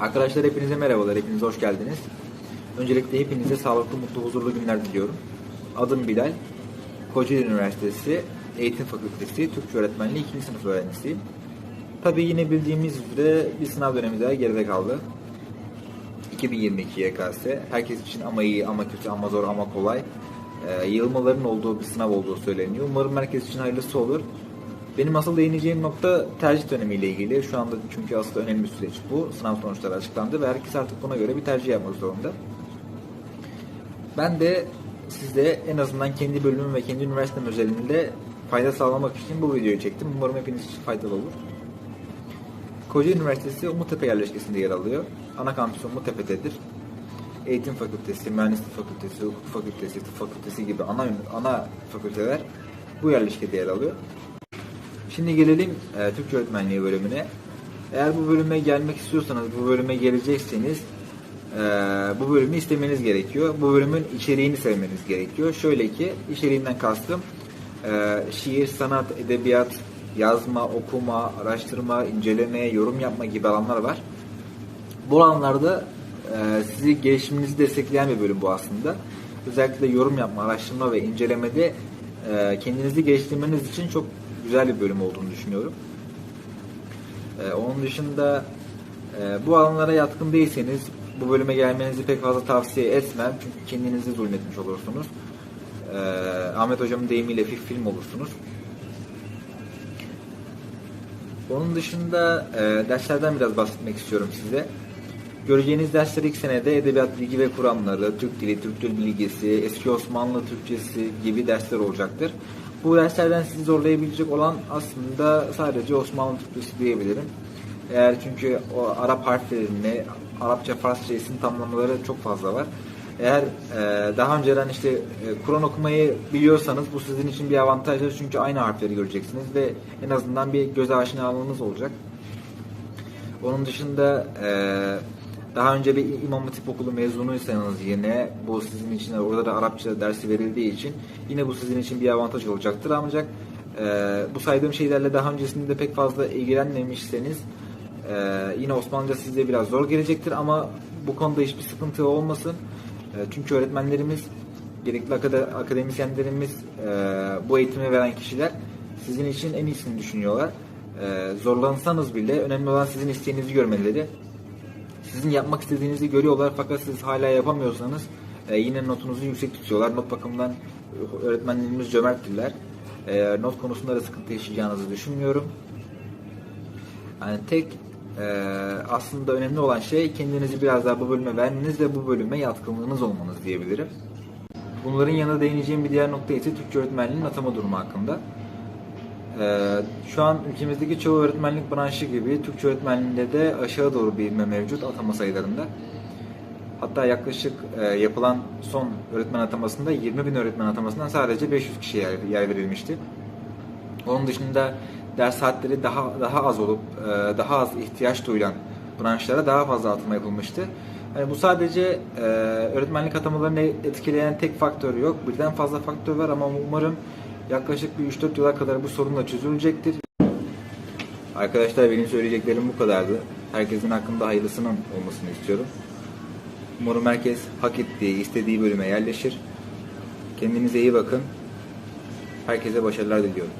Arkadaşlar hepinize merhabalar, hepiniz hoş geldiniz. Öncelikle hepinize sağlıklı, mutlu, huzurlu günler diliyorum. Adım Bilal, Kocaeli Üniversitesi Eğitim Fakültesi Türkçe Öğretmenliği 2. sınıf öğrencisiyim. Tabii yine bildiğimiz üzere bir sınav dönemi daha geride kaldı. 2022 YKS. Herkes için ama iyi, ama kötü, ama zor, ama kolay. Ee, yığılmaların olduğu bir sınav olduğu söyleniyor. Umarım herkes için hayırlısı olur. Benim asıl değineceğim nokta tercih dönemiyle ilgili. Şu anda çünkü asıl önemli bir süreç bu. Sınav sonuçları açıklandı ve herkes artık buna göre bir tercih yapmak zorunda. Ben de size en azından kendi bölümüm ve kendi üniversitem özelinde fayda sağlamak için bu videoyu çektim. Umarım hepiniz için faydalı olur. Kocaeli Üniversitesi Umuttepe yerleşkesinde yer alıyor. Ana kampüsü Umuttepe'dedir. Eğitim Fakültesi, Mühendislik Fakültesi, Hukuk Fakültesi, Tıp Fakültesi gibi ana ana fakülteler bu yerleşkede yer alıyor. Şimdi gelelim e, Türkçe Öğretmenliği bölümüne. Eğer bu bölüme gelmek istiyorsanız, bu bölüme gelecekseniz e, bu bölümü istemeniz gerekiyor. Bu bölümün içeriğini sevmeniz gerekiyor. Şöyle ki, içeriğinden kastım e, şiir, sanat, edebiyat, yazma, okuma, araştırma, inceleme, yorum yapma gibi alanlar var. Bu alanlarda e, sizi gelişiminizi destekleyen bir bölüm bu aslında. Özellikle yorum yapma, araştırma ve incelemede e, kendinizi geliştirmeniz için çok güzel bir bölüm olduğunu düşünüyorum. E, onun dışında e, bu alanlara yatkın değilseniz bu bölüme gelmenizi pek fazla tavsiye etmem. Çünkü kendinizi zulmetmiş olursunuz. E, Ahmet Hocam'ın deyimiyle fif film olursunuz. Onun dışında e, derslerden biraz bahsetmek istiyorum size. Göreceğiniz dersler ilk senede edebiyat bilgi ve kuramları, Türk dili, Türk dil bilgisi, eski Osmanlı Türkçesi gibi dersler olacaktır. Bu derslerden sizi zorlayabilecek olan aslında sadece Osmanlı Türkçesi diyebilirim. Eğer çünkü o Arap harflerini, Arapça, Farsça isim tamlamaları çok fazla var. Eğer e, daha önceden işte e, Kur'an okumayı biliyorsanız bu sizin için bir avantajdır çünkü aynı harfleri göreceksiniz ve en azından bir göz aşinalığınız olacak. Onun dışında e, daha önce bir İmam Hatip okulu mezunuysanız yine bu sizin için orada da Arapça dersi verildiği için yine bu sizin için bir avantaj olacaktır. Ancak e, bu saydığım şeylerle daha öncesinde pek fazla ilgilenmemişseniz e, yine Osmanlıca size biraz zor gelecektir ama bu konuda hiçbir sıkıntı olmasın. E, çünkü öğretmenlerimiz, gerekli akade- akademisyenlerimiz, e, bu eğitimi veren kişiler sizin için en iyisini düşünüyorlar. E, zorlansanız bile önemli olan sizin isteğinizi görmeleri. Sizin yapmak istediğinizi görüyorlar fakat siz hala yapamıyorsanız e, yine notunuzu yüksek tutuyorlar. Not bakımından e, öğretmenlerimiz cömerttirler. E, not konusunda da sıkıntı yaşayacağınızı düşünmüyorum. Yani tek e, aslında önemli olan şey kendinizi biraz daha bu bölüme vermeniz ve bu bölüme yatkınlığınız olmanız diyebilirim. Bunların yanında değineceğim bir diğer nokta ise Türkçe öğretmenliğinin atama durumu hakkında. Ee, şu an ülkemizdeki çoğu öğretmenlik branşı gibi Türkçe öğretmenliğinde de aşağı doğru bir inme mevcut atama sayılarında. Hatta yaklaşık e, yapılan son öğretmen atamasında 20 bin öğretmen atamasından sadece 500 kişiye yer verilmişti. Onun dışında ders saatleri daha daha az olup e, daha az ihtiyaç duyulan branşlara daha fazla atama yapılmıştı. Yani bu sadece e, öğretmenlik atamalarını etkileyen tek faktör yok. Birden fazla faktör var ama umarım yaklaşık bir 3-4 yıla kadar bu sorun da çözülecektir. Arkadaşlar benim söyleyeceklerim bu kadardı. Herkesin hakkında hayırlısının olmasını istiyorum. Umarım herkes hak ettiği, istediği bölüme yerleşir. Kendinize iyi bakın. Herkese başarılar diliyorum.